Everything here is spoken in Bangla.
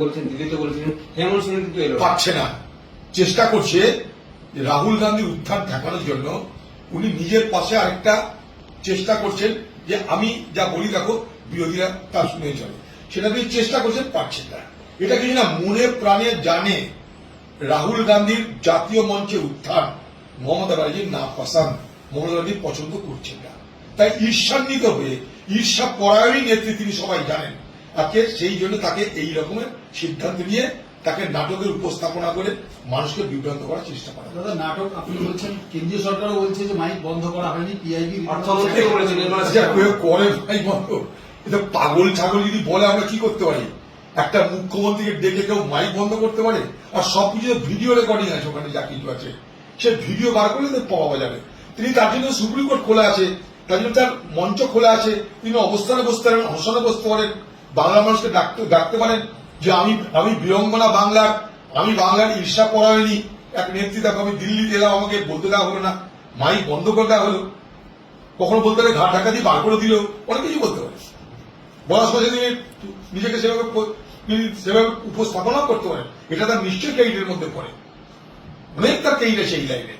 বলছেন, দিল্লিতে বলেছেন, হেমন্ত সোরেন কিন্তু এলো পাচ্ছে না। চেষ্টা করছে রাহুল গান্ধীর উত্থান ঠেকানোর জন্য। উনি নিজের পাশে আরেকটা চেষ্টা করছেন যে আমি যা বলি দেখো, বিরোধীরা তা শুনে চলে। সেটা দিয়ে চেষ্টা করছেন, পারছেন না। এটা কিছু না মনে প্রাণে জানে রাহুল গান্ধীর জাতীয় মঞ্চে উত্থান মমতা ব্যানার্জি না পছন্দ মমতা ব্যানার্জি পছন্দ করছেন না। তাই ঈর্ষান্বিত হয়ে, ঈর্ষা পরায়ণী নেত্রী তিনি সবাই জানেন। আজকে সেই জন্য তাকে এই রকমের সিদ্ধান্ত নিয়ে তাকে নাটকের উপস্থাপনা করে মানুষকে বিভ্রান্ত করার চেষ্টা করা। দাদা নাটক আপনি বলছেন কেন্দ্রীয় সরকারও বলছে যে মাইক বন্ধ করা হয়নি পিআইবি অর্থমন্ত্রী বলেছেন নির্মলা আচ্ছা। কেউ করে ভাই বন্ধ। এটা পাগল ছাগল যদি বলে আমরা কি করতে পারি? একটা মুখ্যমন্ত্রীকে ডেকে কেউ মাইক বন্ধ করতে পারে? আর সবকিছু ভিডিও রেকর্ডিং আছে ওখানে যা কিছু আছে। সে ভিডিও বার করলে তো পাওয়া যাবে। তিনি তার জন্য সুপ্রিম কোর্ট খোলা আছে তার জন্য তার মঞ্চ খোলা আছে তিনি অবস্থানে বসতে পারেন অনশনে বসতে পারেন। বাংলা মানুষকে ডাকতে ডাকতে পারেন যে আমি আমি বিড়ম্বনা বাংলার, আমি বাংলার ঈর্ষা পরায়ণী, এক নেত্রী দেখো আমি দিল্লিতে এলাম আমাকে বলতে দেওয়া হলো না, মাইক বন্ধ করে দেওয়া হলো। কখনো বলতে পারে ঘাট ঢাকা দিয়ে বার করে দিল, অনেক কিছু বলতে পারে। বলার সময় যদি নিজেকে সেভাবে সেভাবে উপস্থাপনা করতে পারেন এটা তার নিশ্চয়ই ক্যারিয়ারের মধ্যে পড়ে। অনেক তার ক্যারিয়ার সেই লাইনে